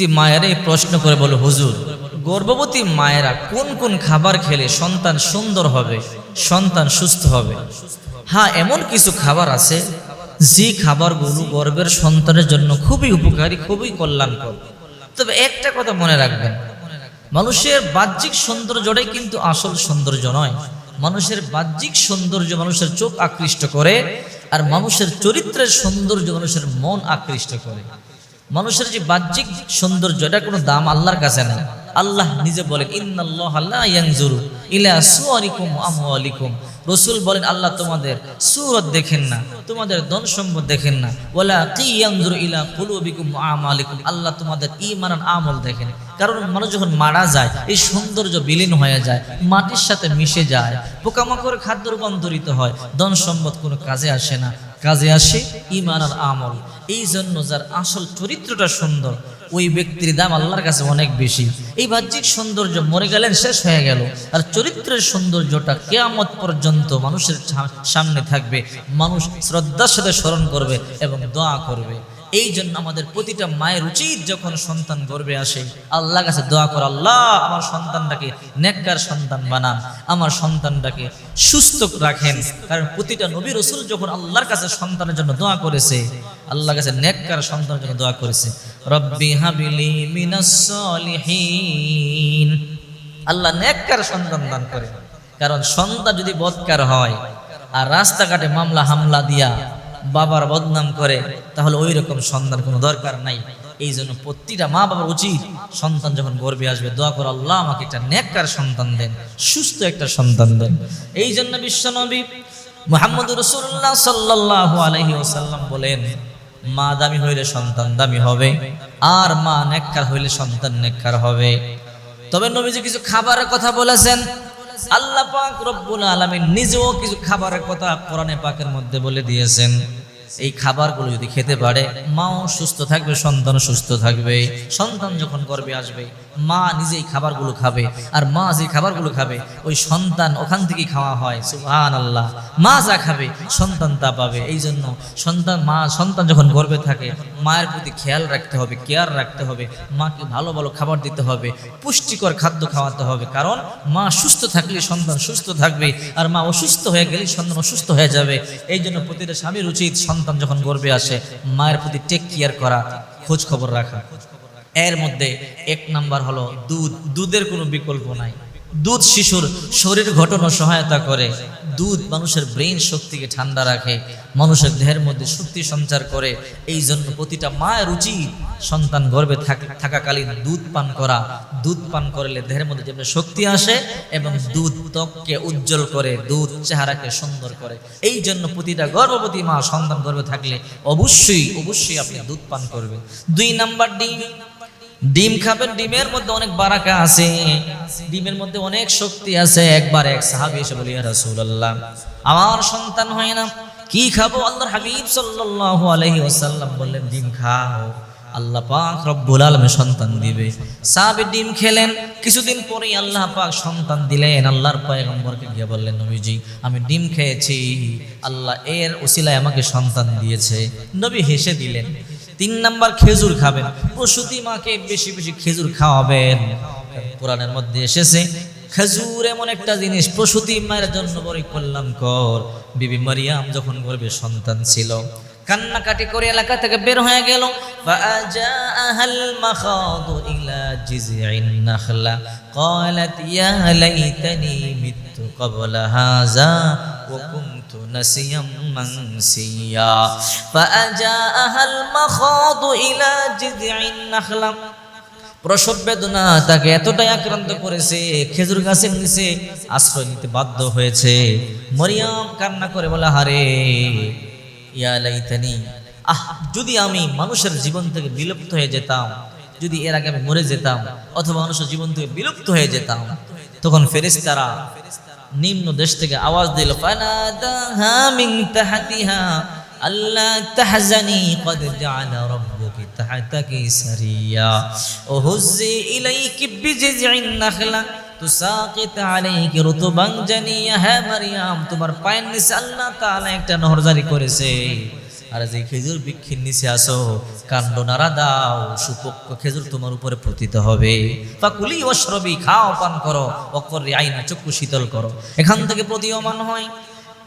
মায়েরা এই প্রশ্ন করে বলো, হুজুর, গর্ভবতী মায়েরা কোন কোন খাবার খেলে সন্তান সুন্দর হবে, সন্তান সুস্থ হবে? হ্যাঁ এমন কিছু খাবার আছে, যে খাবারগুলো গর্ভের সন্তানের জন্য খুবই উপকারী, খুবই কল্যাণকর। তবে একটা কথা মনে রাখবেন, মানুষের বাহ্যিক সৌন্দর্যটাই কিন্তু আসল সৌন্দর্য নয়। মানুষের বাহ্যিক সৌন্দর্য মানুষের চোখ আকৃষ্ট করে, আর মানুষের চরিত্রের সৌন্দর্য মানুষের মন আকৃষ্ট করে। মানুষের যে বাহ্যিক সৌন্দর্য, এটা কোনো দাম আল্লাহর কাছে নেই। আল্লাহ নিজে বলেন আল্লাহ রসুল বলেন, আল্লাহ তোমাদের সুরত দেখেন না, তোমাদের ধন সম্পদ দেখেন না। ওলা আল্লাহ তোমাদের ঈমান আমল দেখেন। কারণ মানুষ যখন মারা যায়, এই সৌন্দর্য বিলীন হয়ে যায়, মাটির সাথে মিশে যায়, পোকামাকড় খাদ্য রূপান্তরিত হয়, ধন সম্পদ কোনো কাজে আসে না। কাজে আসে আর আমল। এই জন্য যার আসল চরিত্রটা সুন্দর, ওই ব্যক্তির দাম আল্লাহর কাছে অনেক বেশি। এই বাহ্যিক সৌন্দর্য মরে গেলেন, শেষ হয়ে গেল। আর চরিত্রের সৌন্দর্যটা কেয়ামত পর্যন্ত মানুষের সামনে থাকবে। মানুষ শ্রদ্ধার সাথে স্মরণ করবে এবং দোয়া করবে। এই জন্য আমাদের প্রতিটা মায়ের উচিত যখন সন্তান গর্বে আসে আল্লাহ কাছে দোয়া কর, আল্লাহ, আমার সন্তানটাকে নেককার সন্তান বানান, আমার সন্তানটাকে সুস্থ রাখেন। কারণ প্রতিটা নবী রসুল যখন আল্লাহর কাছে সন্তানের জন্য দোয়া করেছে আল্লাহ কাছে নেককার সন্তানের জন্য দোয়া করেছে, রব্বি হাবিলি মিনাস সলিহিন। আল্লাহ নেককার সন্তান দান করে কারণ সন্তান যদি বৎকার হয়, আর রাস্তাঘাটে মামলা হামলা দিয়া বাবার বদনাম করে, তাহলে ওই রকম সন্তান কোনো দরকার নাই। এই জন্য প্রতিটা মা বাবার উচিত সন্তান যখন গর্বে আসবে, দোয়া করে আল্লাহ আমাকে একটা নেককার সন্তান দেন, সুস্থ একটা সন্তান দেন। এই জন্য বিশ্বনবী মোহাম্মদ রসুল্লাহ সাল্লাহ আলহি ওসাল্লাম বলেন, মা দামি হইলে সন্তান দামি হবে, আর মা নেককার হইলে সন্তান নেককার হবে। তবে নবীজি কিছু খাবারের কথা বলেছেন। আল্লাহ পাক রব্বুল আলামিন নিজেও কিছু খাবারের কথা কোরআনে পাকের মধ্যে বলে দিয়েছেন। এই খাবারগুলো যদি খেতে পারে, মাও সুস্থ থাকবে সন্তান সুস্থ থাকবে। সন্তান যখন গর্বে আসবে মা নিজেই খাবারগুলো খাবে আর মা যে খাবারগুলো খাবে, ওই সন্তান ওখান থেকেই খাওয়া হয় সুবহান আল্লাহ মা যা খাবে, সন্তান তা পাবে। এই জন্য সন্তান, মা সন্তান যখন গর্বে থাকে, মায়ের প্রতি খেয়াল রাখতে হবে, কেয়ার রাখতে হবে, মাকে ভালো ভালো খাবার দিতে হবে, পুষ্টিকর খাদ্য খাওয়াতে হবে। কারণ মা সুস্থ থাকলে সন্তান সুস্থ থাকবে, আর মা অসুস্থ হয়ে গেলে সন্তান অসুস্থ হয়ে যাবে। এই জন্য প্রতিটা স্বামীর উচিত সন্তান যখন গর্বে আসে, মায়ের প্রতি টেক কেয়ার করা, খোঁজ খবর রাখা। এর মধ্যে এক নাম্বার হলো দুধ। দুধের কোনো বিকল্প নাই। দুধ শিশুর শরীর গঠনও সহায়তা করে। দুধ মানুষের ব্রেন শক্তিকে ঠান্ডা রাখে। মানুষের দেহের মধ্যে শক্তি সঞ্চার করে। এই জন্য প্রতিটা মায়ের উচিত সন্তান থাক- থাকাকালীন দুধ পান করা। দুধ পান করলে দেহের মধ্যে যেমন শক্তি আসে এবং দুধ ত্বককে উজ্জ্বল করে, দুধ চেহারাকে সুন্দর করে। এই জন্য প্রতিটা গর্ভবতী মা সন্তান গর্ভে থাকলে অবশ্যই অবশ্যই আপনি দুধ পান করবেন। দুই নাম্বার ডিম। ডিম খাবেন, ডিমের মধ্যে অনেক বারাকা আছে। ডিমের মধ্যে অনেক শক্তি আছে। একবার এক সাহাবি এসে বলি রাসূলুল্লাহ, আমার সন্তান হয় না। কি খাব? আল্লাহর হাবিব সাল্লাল্লাহু আলাইহি ওয়াসাল্লাম বললেন, ডিম খাও। আল্লাহ পাক রব্বুল আলামিন সন্তান দিবে। সাহাবী ডিম খেলেন। কিছুদিন পরেই আল্লাহ পাক সন্তান দিলেন। আল্লাহর পয়গম্বরকে গিয়ে বললেন, নবীজি, আমি ডিম খেয়েছি। আল্লাহ এর উসিলায় আমাকে সন্তান দিয়েছে। নবী হেসে দিলেন। তিন নাম্বার খেজুর খাবেন প্রসূতি মাকে বেশি বেশি খেজুর খাওয়াবেন কোরআনের মধ্যে এসেছে খেজুর এমন একটা জিনিস প্রসূতি মায়ের জন্য বড়ই কল্যাণকর বিবি মারিয়াম যখন গর্ভে সন্তান ছিল কান্নাকাটি করে এলাকা থেকে বের হয়ে গেল فأجاءها المخاض إلى جذع النخلة قالت يا ليتني مت قبل هذا وكنت نسيا منسيا فأجاءها المخاض إلى جذع النخلة প্রসব বেদনা তাকে এতটাই আক্রান্ত করেছে খেজুর গাছের নিচে আশ্রয় নিতে বাধ্য হয়েছে মরিয়াম কান্না করে বলে হারে ইয়া লাইতানি আহ যদি আমি মানুষের জীবন থেকে বিলুপ্ত হয়ে যেতাম যদি এর আগে আমি মরে যেতাম অথবা মানুষের জীবন থেকে বিলুপ্ত হয়ে যেতাম তখন ফেরেশতারা নিম্ন দেশ থেকে আওয়াজ দিল আল্লাহ তাহজানি, কদ জাআলা রাব্বুকি তাহতাকি সারিয়া। ও হুজ্জি ইলাইকি বিজিজিন নাখলা, তুসাকিত আলাইকি রুতুবান জানিয়া, হে মারিয়াম, তোমার পায়ের নিচে আল্লাহ তাআলা একটা নহরজারি করেছে। আর যে খেজুর বৃক্ষের নিচে আসো কাণ্ড নাড়া দাও সুপক্ষ খেজুর তোমার উপরে পতিত হবে। বা কুলি অশ্রবি খাও, পান করো অকরে আইনা চক্ষু শীতল করো। এখান থেকে প্রতীয়মান হয়।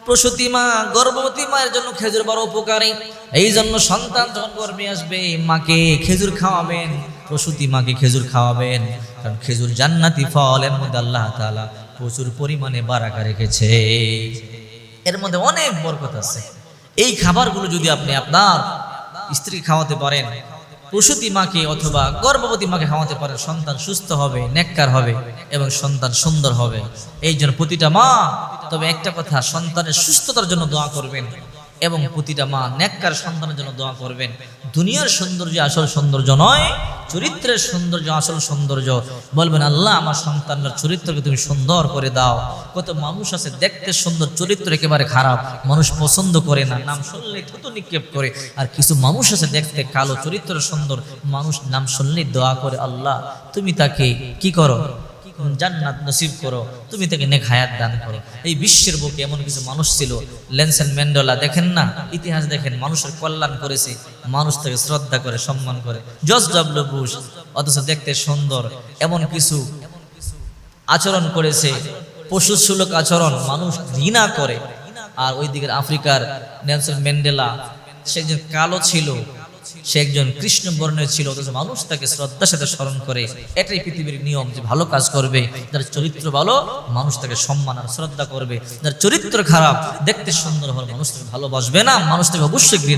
প্রসূতি মা, গর্ভবতী মায়ের জন্য খেজুর বড় উপকারী। এই জন্য সন্তান যখন গর্ভে আসবে, মাকে খেজুর খাওয়াবেন, প্রসূতি মাকে খেজুর খাওয়াবেন। কারণ খেজুর জান্নাতি ফল, এর মধ্যে আল্লাহ তাআলা প্রচুর পরিমাণে বারাকা রেখেছে। এর মধ্যে অনেক বরকত আছে। এই খাবারগুলো যদি আপনি আপনার স্ত্রীকে খাওয়াতে পারেন, প্রসূতি মাকে অথবা গর্ভবতী মাকে খাওয়াতে পারেন, সন্তান সুস্থ হবে, নেককার হবে এবং সন্তান সুন্দর হবে। এই জন্য প্রতিটা মা, তবে একটা কথা, সন্তানের সুস্থতার জন্য দোয়া করবেন। এবং প্রতিটা মা ন্যাক্কার সন্তানের জন্য দোয়া করবেন। দুনিয়ার সৌন্দর্য আসল সৌন্দর্য নয়, চরিত্রের সৌন্দর্য আসল সৌন্দর্য। বলবেন, আল্লাহ, আমার সন্তানের চরিত্রকে তুমি সুন্দর করে দাও। কত মানুষ আছে দেখতে সুন্দর, চরিত্র একেবারে খারাপ। মানুষ পছন্দ করে না, নাম শুনলে থুতু নিক্ষেপ করে। আর কিছু মানুষ আছে দেখতে কালো, চরিত্র সুন্দর। মানুষ নাম শুনলেই দোয়া করে, আল্লাহ, তুমি তাকে কি করো? জান্নাত নসিব করো, তুমি তাকে নেক হায়াত দান করো। এই বিশ্বের বুকে এমন কিছু মানুষ ছিল, লেনসেন ম্যান্ডেলা দেখেন না? ইতিহাস দেখেন, মানুষের কল্যাণ করেছে, মানুষ তাকে শ্রদ্ধা করে, সম্মান করে। জর্জ ডাব্লিউ বুশ, অথচ দেখতে সুন্দর, এমন কিছু আচরণ করেছে। পশু সুলক আচরণ, মানুষ ঘৃণা করে। আর ওই দিকের আফ্রিকার নেলসন ম্যান্ডেলা, সে একজন কালো ছিল সে একজন কৃষ্ণ বর্ণের ছিল, অথচ মানুষ তাকে শ্রদ্ধার সাথে স্মরণ করে। এটাই পৃথিবীর নিয়ম যে ভালো কাজ করবে, যার চরিত্র ভালো, মানুষ তাকে সম্মান আর শ্রদ্ধা করবে। যার চরিত্র খারাপ, দেখতে সুন্দর হলে মানুষ তাকে ভালোবাসবে না, মানুষ তাকে অবশ্যই ঘৃণা